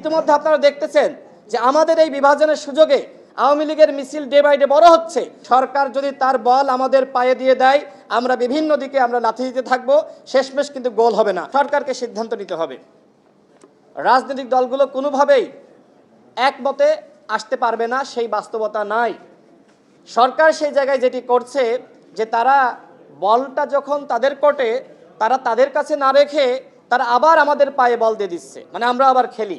ইতিমধ্যে আপনারা দেখতেছেন যে আমাদের এই বিভাজনের সুযোগে আওয়ামী লীগের মিছিল ডে বাই ডে বড় হচ্ছে। সরকার যদি তার বল আমাদের পায়ে দিয়ে দেয়, আমরা বিভিন্ন দিকে আমরা লাথি দিতে থাকব, শেষমেশ কিন্তু গোল হবে না। সরকারকে সিদ্ধান্ত নিতে হবে। রাজনৈতিক দলগুলো কোনোভাবেই একমতে আসতে পারবে না, সেই বাস্তবতা নাই। সরকার সেই জায়গায় যেটি করছে, যে তারা বলটা যখন তাদের কোর্টে তারা তাদের কাছে না রেখে তারা আবার আমাদের পায়ে বল দিয়ে দিচ্ছে। মানে আমরা আবার খেলি।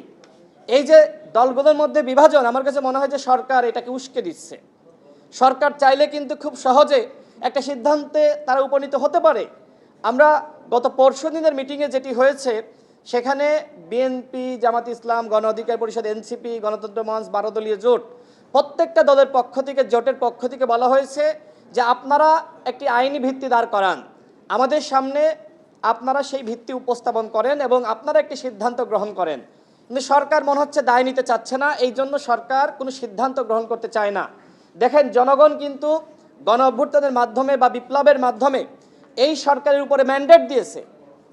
এই যে দলগুলোর মধ্যে বিভাজন, আমার কাছে মনে হয় যে সরকার এটাকে উস্কে দিচ্ছে। সরকার চাইলে কিন্তু খুব সহজে একটা সিদ্ধান্তে তারা উপনীত হতে পারে। আমরা গত পরশু দিনের মিটিংয়ে যেটি হয়েছে, সেখানে বিএনপি জামাত ইসলাম, গণ অধিকার পরিষদ এনসিপি গণতন্ত্র মঞ্চ, বারো দলীয় জোট, প্রত্যেকটা দলের পক্ষ থেকে, জোটের পক্ষ থেকে বলা হয়েছে যে আপনারা একটি আইনি ভিত্তি দাঁড় করান। আমাদের সামনে আপনারা সেই ভিত্তি উপস্থাপন করেন এবং আপনারা একটি সিদ্ধান্ত গ্রহণ করেন। কিন্তু সরকার মনে হচ্ছে দায় নিতে চাচ্ছে না, এই জন্য সরকার কোনো সিদ্ধান্ত গ্রহণ করতে চায় না। দেখেন, জনগণ কিন্তু গণ অভ্যুত্থানের মাধ্যমে বা বিপ্লবের মাধ্যমে এই সরকারের উপরে ম্যান্ডেট দিয়েছে।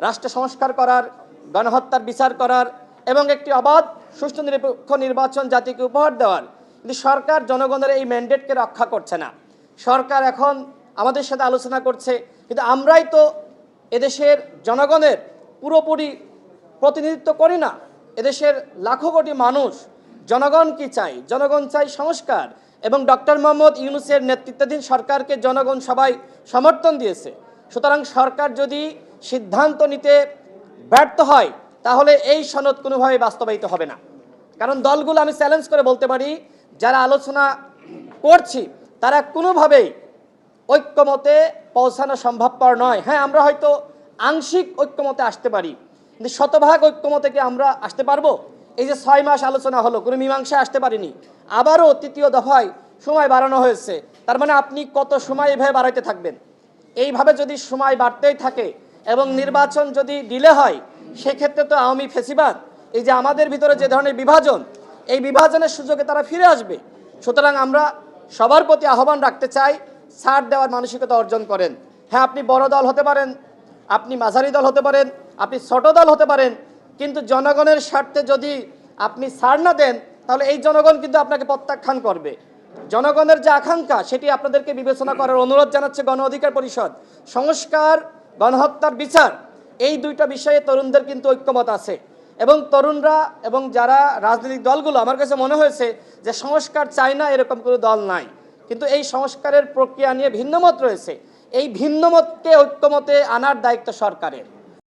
রাষ্ট্র সংস্কার করার, গণহত্যার বিচার করার এবং একটি অবাধ, সুষ্ঠু, নিরপেক্ষ নির্বাচন জাতিকে উপহার দেওয়ার। কিন্তু সরকার জনগণের এই ম্যান্ডেটকে রক্ষা করছে না। সরকার এখন আমাদের সাথে আলোচনা করছে, কিন্তু আমরাই তো এদেশের জনগণের পুরোপুরি প্রতিনিধিত্ব করি না। এদেশের লাখো কোটি মানুষ জনগণ কি চাই জনগণ চাই সংস্কার। এবং ডক্টর মোহাম্মদ ইউনুসের নেতৃত্বাধীন সরকারকে জনগণ সবাই সমর্থন দিয়েছে। সুতরাং সরকার যদি সিদ্ধান্ত নিতে ব্যর্থ হয়, তাহলে এই সনদ কোনোভাবে বাস্তবায়িত হবে না। কারণ দলগুলো আমি চ্যালেঞ্জ করে বলতে পারি, যারা আলোচনা করছি, তারা কোনোভাবেই ঐক্যমতে পৌঁছানো সম্ভবপর নয়। হ্যাঁ আমরা হয়তো আংশিক ঐক্যমতে আসতে পারি কিন্তু শতভাগ ঐক্যমতে কি আমরা আসতে পারব? এই যে ছয় মাস আলোচনা হলো, কোনো মীমাংসা আসতে পারিনি। আবারও তৃতীয় দফায় সময় বাড়ানো হয়েছে। তার মানে আপনি কত সময় এভাবে বাড়াইতে থাকবেন? এইভাবে যদি সময় বাড়তেই থাকে এবং নির্বাচন যদি ডিলে হয়, সেক্ষেত্রে তো আওয়ামী ফেসিবাদ, এই যে আমাদের ভিতরে যে ধরনের বিভাজন, এই বিভাজনের সুযোগে তারা ফিরে আসবে। সুতরাং আমরা সবার প্রতি আহ্বান রাখতে চাই, ছাড় দেওয়ার মানসিকতা অর্জন করেন। হ্যাঁ আপনি বড় দল হতে পারেন, আপনি মাঝারি দল হতে পারেন আপনি ছোট দল হতে পারেন, কিন্তু জনগণের স্বার্থে যদি আপনি ছাড় না দেন, তাহলে এই জনগণ কিন্তু আপনাকে প্রত্যাখ্যান করবে। জনগণের যে আকাঙ্ক্ষা, সেটি আপনাদেরকে বিবেচনা করার অনুরোধ জানাচ্ছে গণ অধিকার পরিষদ। সংস্কার, গণহত্যার বিচার, এই দুইটা বিষয়ে তরুণদের কিন্তু ঐক্যমত আছে। এবং তরুণরা এবং যারা রাজনৈতিক দলগুলো, আমার কাছে মনে হয়েছে যে সংস্কার চায় না এরকম কোনো দল নাই। কিন্তু এই সংস্কারের প্রক্রিয়া নিয়ে ভিন্নমত রয়েছে। এই ভিন্নমতকে ঐক্যমতে আনার দায়িত্ব সরকারের।